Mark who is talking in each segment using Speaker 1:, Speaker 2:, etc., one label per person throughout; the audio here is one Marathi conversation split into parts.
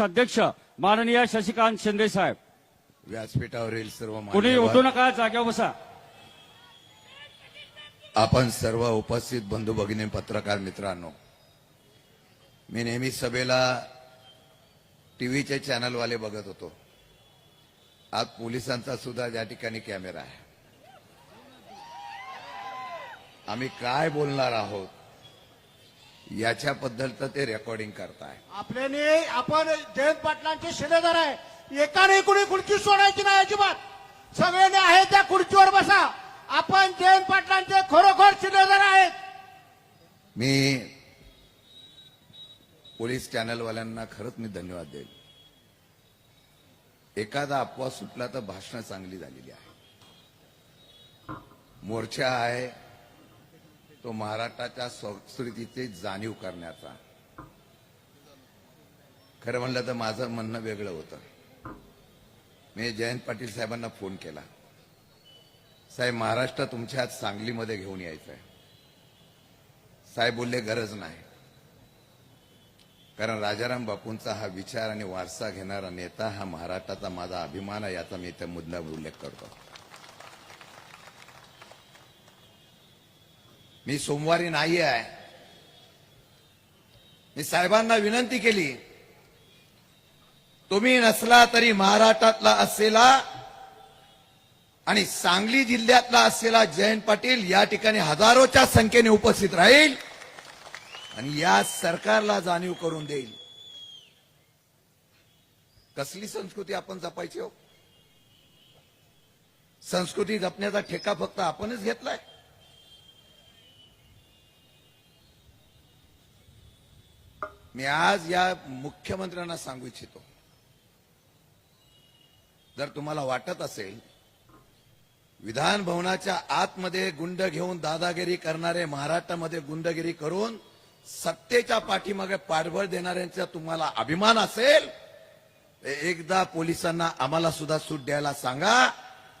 Speaker 1: अध्यक्ष माननीय शशिकांत शिंदे साहेब.
Speaker 2: व्यासपीठावरील सर्व
Speaker 1: कुणी उठू नका जागेवर बसा.
Speaker 2: आपण सर्व उपस्थित बंधू भगिनी पत्रकार मित्रांनो मी नेहमी सभेला टीव्हीचे चॅनलवाले बघत होतो. आज पोलिसांचा सुद्धा या ठिकाणी कॅमेरा आहे. आम्ही काय बोलणार आहोत? याच्याबद्दल तर ते रेकॉर्डिंग करताय.
Speaker 3: आपल्याने आपण जयंत पाटलांचे शिलेदार आहे. एकाने कुणी खुर्ची सोडायची नाही अजिबात? सगळ्यांनी आहे त्या खुर्चीवर बसा. आपण जयंत पाटलांचे खरोखर शिलेदार आहेत.
Speaker 2: मी पोलीस चॅनलवाल्यांना खरंच मी धन्यवाद देईल एखादा अपवाद सुटला तर भाषणं चांगली झालेली आहे. मोर्चा आहे तो महाराष्ट्राच्या संस्कृतीची जाणीव करण्याचा. खरं म्हणलं तर माझं म्हणणं वेगळं होतं. मी जयंत पाटील साहेबांना फोन केला. साहेब महाराष्ट्र तुमच्या आज सांगलीमध्ये घेऊन यायचं आहे साहेब बोलले गरज नाही. कारण राजाराम बापूंचा हा विचार आणि वारसा घेणारा नेता हा महाराष्ट्राचा माझा अभिमान आहे याचा मी त्या मुद्दा उल्लेख करतो. मी सोमवारी नाही आहे मी साहेबांना विनंती केली. तुम्ही नसला तरी महाराष्ट्रातला असलेला आणि सांगली जिल्ह्यातला असलेला जयंत पाटील या ठिकाणी हजारोच्या संख्येने उपस्थित राहील आणि या सरकारला जाणीव करून देईल. कसली संस्कृती आपण जपायची हो? संस्कृती जपण्याचा ठेका फक्त आपणच घेतलाय. मी आज या मुख्यमंत्र्यांना सांगू इच्छितो. जर तुम्हाला वाटत असेल विधान भवनाच्या आतमध्ये गुंड घेऊन दादागिरी करणारे महाराष्ट्रामध्ये गुंडगिरी करून सत्तेच्या पाठीमागे पाठबळ देणाऱ्यांचा तुम्हाला अभिमान असेल एकदा पोलिसांना आम्हाला सुद्धा सूट द्यायला सांगा.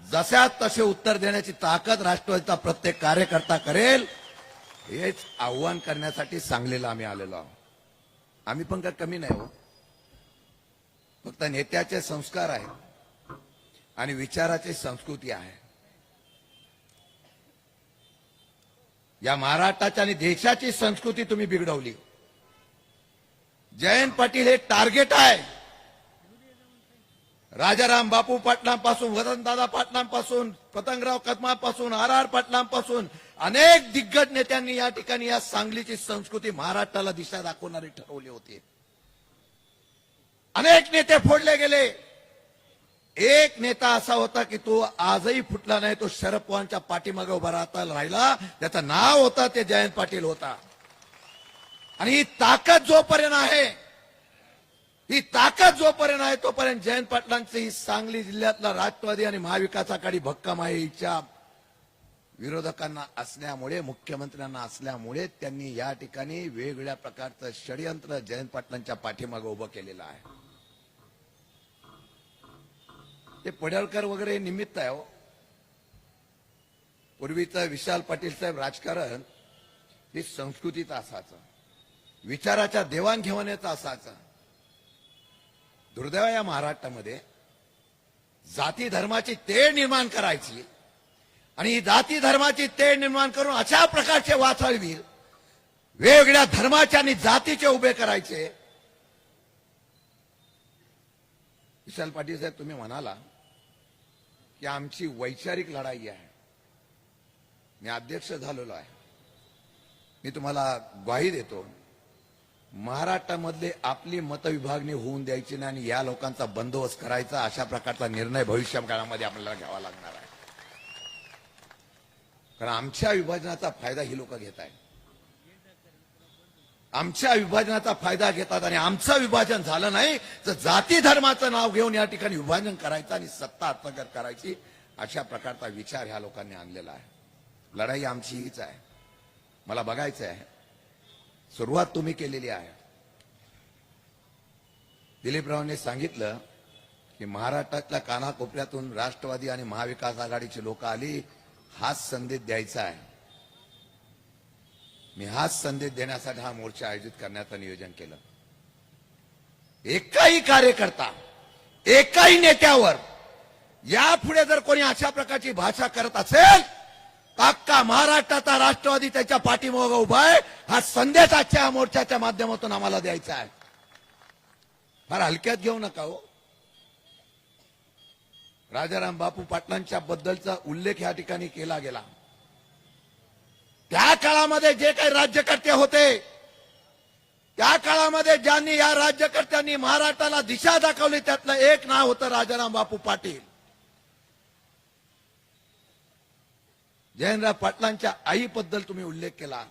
Speaker 2: जशा तसे उत्तर देण्याची ताकद राष्ट्रवादीचा प्रत्येक कार्यकर्ता करेल हेच आव्हान करण्यासाठी सांगलीला आम्ही आलेलो आहोत. आम्ही पण काय कमी नाही हो. फक्त नेत्याचे संस्कार आहेत आणि विचाराची संस्कृती आहे. या महाराष्ट्राच्या आणि देशाची संस्कृती तुम्ही बिघडवली. जयंत पाटील हे टार्गेट आहे. राजाराम बापू पाटलांपासून वसंतदादा पाटलांपासून पतंगराव कदमापासून आर आर पाटलांपासून अनेक दिग्गज नेत्यांनी या ठिकाणी या सांगलीची संस्कृती महाराष्ट्राला दिशा दाखवणारी ठरवली होती. अनेक नेते फोडले गेले. एक नेता असा होता की तो आजही फुटला नाही तो शरद पवारांच्या पाठीमागे उभा राहता राहिला. त्याचं नाव होता ते जयंत पाटील होता. आणि ही ताकद जोपर्यंत आहे ही ताकद जोपर्यंत आहे तोपर्यंत जयंत पाटलांची ही सांगली जिल्ह्यातला राष्ट्रवादी आणि महाविकास आघाडी भक्कम आहे हिच्या विरोधकांना असल्यामुळे मुख्यमंत्र्यांना असल्यामुळे त्यांनी या ठिकाणी वेगवेगळ्या प्रकारचं षडयंत्र जयंत पाटलांच्या पाठीमागे उभं केलेलं आहे. ते पडळकर वगैरे निमित्त आहे हो. पूर्वीचं विशाल पाटील साहेब राजकारण हे संस्कृतीचं असायचं. विचाराच्या देवाणघेवाणीचं असायचं. दुर्दैव या महाराष्ट्रामध्ये. जाती धर्माची तेळ निर्माण करायची. आणि जाती धर्माची तेढ निर्माण करून अशा प्रकारचे वाचळवीर वेगवेगळ्या धर्माचे आणि जातीचे उभे करायचे. विशाल पाटील साहेब तुम्ही म्हणाला की आमची वैचारिक लढाई आहे. मी अध्यक्ष झालेलो आहे. मी तुम्हाला ग्वाही देतो. महाराष्ट्रामधले आपली मतविभागणी होऊन द्यायची नाही आणि या लोकांचा बंदोबस्त करायचा अशा प्रकारचा निर्णय भविष्य काळामध्ये आपल्याला घ्यावा लागणार आहे. कारण आमच्या विभाजनाचा फायदा ही लोक घेत आहेत. आमच्या विभाजनाचा फायदा घेतात आणि आमचं विभाजन झालं नाही तर जाती धर्माचं नाव घेऊन या ठिकाणी विभाजन करायचं आणि सत्ता आत्मगत करायची अशा प्रकारचा विचार ह्या लोकांनी आणलेला आहे. लढाई आमची हीच आहे. मला बघायचं आहे. सुरुवात तुम्ही केलेली आहे. दिलीपरावांनी सांगितलं की महाराष्ट्रातल्या कानाकोपऱ्यातून राष्ट्रवादी आणि महाविकास आघाडीची लोक आली हाच संदेश द्यायचा आहे. मी हाच संदेश देण्यासाठी हा मोर्चा आयोजित करण्याचं नियोजन केलं. एकाही कार्यकर्ता एकाही नेत्यावर यापुढे जर कोणी अशा प्रकारची भाषा करत असेल तर अख्खा महाराष्ट्राचा राष्ट्रवादी त्याच्या पाठीमागं उभा आहे. हा संदेश आजच्या मोर्चाच्या माध्यमातून आम्हाला द्यायचा आहे. फार हलक्यात घेऊ नका हो. राजाराम बापू पाटलांच्या बद्दलचा उल्लेख या ठिकाणी केला गेला. त्या काळामध्ये जे काही राज्यकर्ते होते त्या काळामध्ये ज्यांनी या राज्यकर्त्यांनी महाराष्ट्राला दिशा दाखवली त्यातलं एक नाव होतं राजाराम बापू पाटील. जयंतराव पाटलांच्या आईबद्दल तुम्ही उल्लेख केला.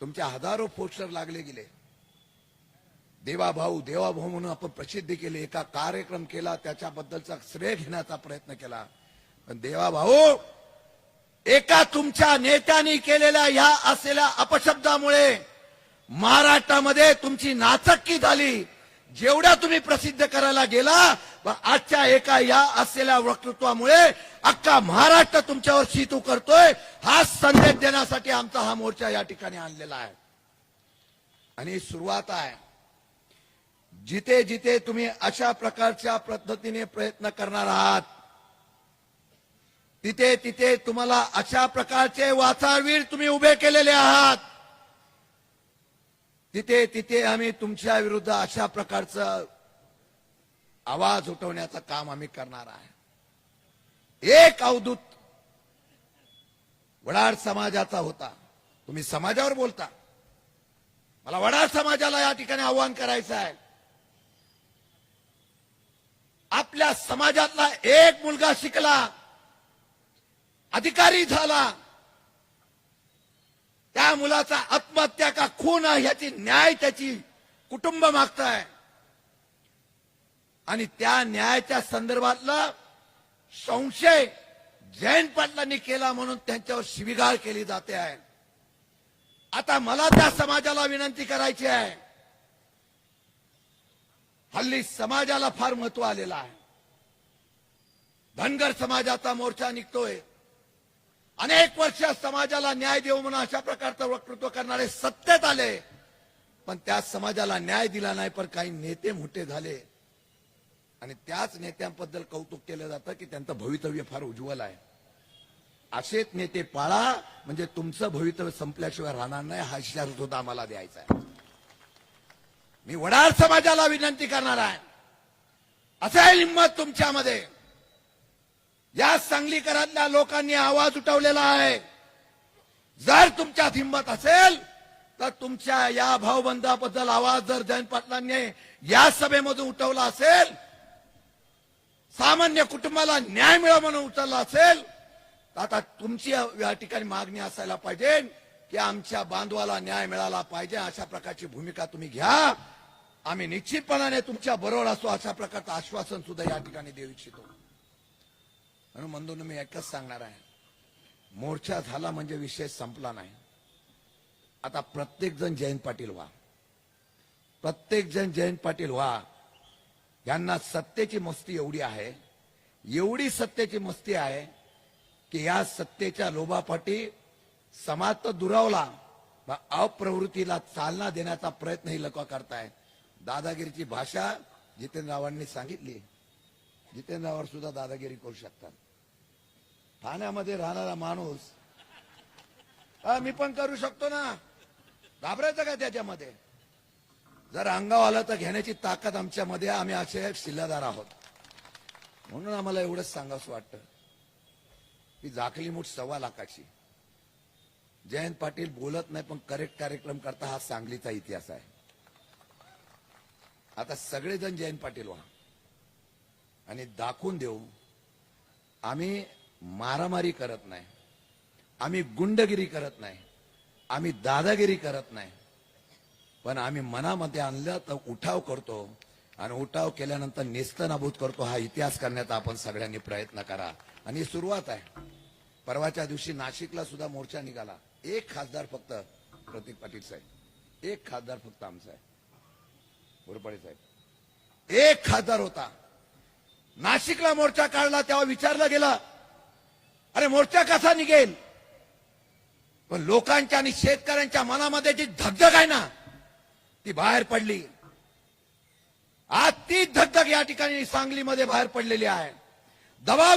Speaker 2: तुमच्या हजारो पोस्टर लागले गेले. देवाभाऊ देवाभाऊ म्हणून आपण प्रसिद्धी केली एका कार्यक्रम केला त्याच्याबद्दलचा श्रेय घेण्याचा प्रयत्न केला. पण देवाभाऊ एका तुमच्या नेत्यानी केलेल्या ह्या असलेल्या अपशब्दामुळे महाराष्ट्रामध्ये तुमची नाचक्की झाली. जेवढ्या तुम्ही प्रसिद्ध करायला गेला आजच्या एका या असलेल्या वक्तृत्वामुळे अख्खा महाराष्ट्र तुमच्यावर शीतू करतोय हा संदेश देण्यासाठी आमचा हा मोर्चा या ठिकाणी आणलेला आहे. आणि सुरुवात आहे. जिथे जिथे तुम्ही अशा प्रकारच्या पद्धतीने प्रयत्न करणार आहात तिथे तिथे तुम्हाला अशा प्रकारचे वाचाळवीर तुम्ही उभे केलेले आहात तिथे तिथे आम्ही तुमच्या विरुद्ध अशा प्रकारचं आवाज उठवण्याचं काम आम्ही करणार आहे. एक अवधूत वडार समाजाचा होता. तुम्ही समाजावर बोलता. मला वडार समाजाला या ठिकाणी आव्हान करायचं आहे. आपल्या समाजातला एक मुलगा शिकला अधिकारी झाला. त्या मुलाचा आत्महत्या का खून आहे ह्याची न्याय त्याची कुटुंब मागताय. आणि त्या न्यायाच्या संदर्भातला संशय जैन पाटलांनी केला म्हणून त्यांच्यावर शिविगाळ केली जाते आहे. आता मला त्या समाजाला विनंती करायची आहे. हल्ली समाजाला फार महत्त्व आलेलं आहे. धनगर समाजाचा मोर्चा निघतोय. अनेक वर्ष समाजाला न्याय देऊ म्हणून अशा प्रकारचं वक्तृत्व करणारे सत्तेत आले. पण त्या समाजाला न्याय दिला नाही पण काही नेते मोठे झाले. आणि त्याच नेत्यांबद्दल कौतुक केलं जातं की त्यांचं भवितव्य फार उज्ज्वल आहे. असेच नेते पाळा म्हणजे तुमचं भवितव्य संपल्याशिवाय राहणार नाही हा इशारा सुद्धा आम्हाला द्यायचा आहे. मी वडार समाजाला विनंती करणार आहे. असेल हिंमत तुमच्यामध्ये. या सांगलीकरातल्या लोकांनी आवाज उठवलेला आहे. जर तुमच्यात हिंमत असेल तर तुमच्या या भावबंधाबद्दल आवाज जर जयंत पाटलांनी या सभेमधून उठवला असेल सामान्य कुटुंबाला न्याय मिळा म्हणून उचलला असेल तर आता तुमची या ठिकाणी मागणी असायला पाहिजे. की आमच्या बांधवाला न्याय मिळाला पाहिजे अशा प्रकारची भूमिका तुम्ही घ्या. आम्ही निश्चितपणाने तुमच्या बरोबर असतो अशा प्रकारचं आश्वासन सुद्धा या ठिकाणी देऊ इच्छितो. म्हणून बंधूंनो मी एकच सांगणार आहे. मोर्चा झाला म्हणजे विषय संपला नाही. आता प्रत्येक जण जयंत पाटील व्हा. प्रत्येक जण जयंत पाटील व्हा. यांना सत्तेची मस्ती एवढी आहे एवढी सत्तेची मस्ती आहे की या सत्तेच्या लोभापाठी समाज तर दुरावला अप्रवृत्तीला चालना देण्याचा प्रयत्न ही लोक करताय दादागिरीची भाषा जितेंद्ररावांनी सांगितली. जितेंद्ररावांवर सुद्धा दादागिरी करू शकतात. ठाण्यामध्ये राहणारा माणूस हा, मी पण करू शकतो ना. घाबरायचं का त्याच्यामध्ये? जर अंगाव आलं तर घेण्याची ताकद आमच्यामध्ये आम्ही असे शिल्लादार आहोत. म्हणून आम्हाला एवढंच सांगावं वाटतं. की झाकली मूठ सव्वा लाखाची. जयंत पाटील बोलत नाही पण करेक्ट कार्यक्रम करता हा सांगलीचा इतिहास आहे. आता सगळेजण जयंत पाटील व्हा. आणि दाखवून देऊ आम्ही मारामारी करत नाही आम्ही गुंडगिरी करत नाही आम्ही दादागिरी करत नाही पण आम्ही मनामध्ये आणलं तर उठाव करतो आणि उठाव केल्यानंतर नेस्तनाभूत करतो. हा इतिहास करण्याचा आपण सगळ्यांनी प्रयत्न करा. आणि सुरुवात आहे. परवाच्या दिवशी नाशिकला सुद्धा मोर्चा निघाला. एक खासदार फक्त प्रतीक पाटील साहेब. एक खासदार फक्त आमचा आहे. गुरुपाडी साहेब. एक खासदार होता. नाशिकला मोर्चा काढला तेव्हा विचारला गेला अरे मोर्चा कसा निघेल? पण लोकांच्या आणि शेतकऱ्यांच्या मनामध्ये जी धगधग आहे ना ती बाहेर पडली. आज ती धगधग या ठिकाणी सांगलीमध्ये बाहेर पडलेली आहे. दबाव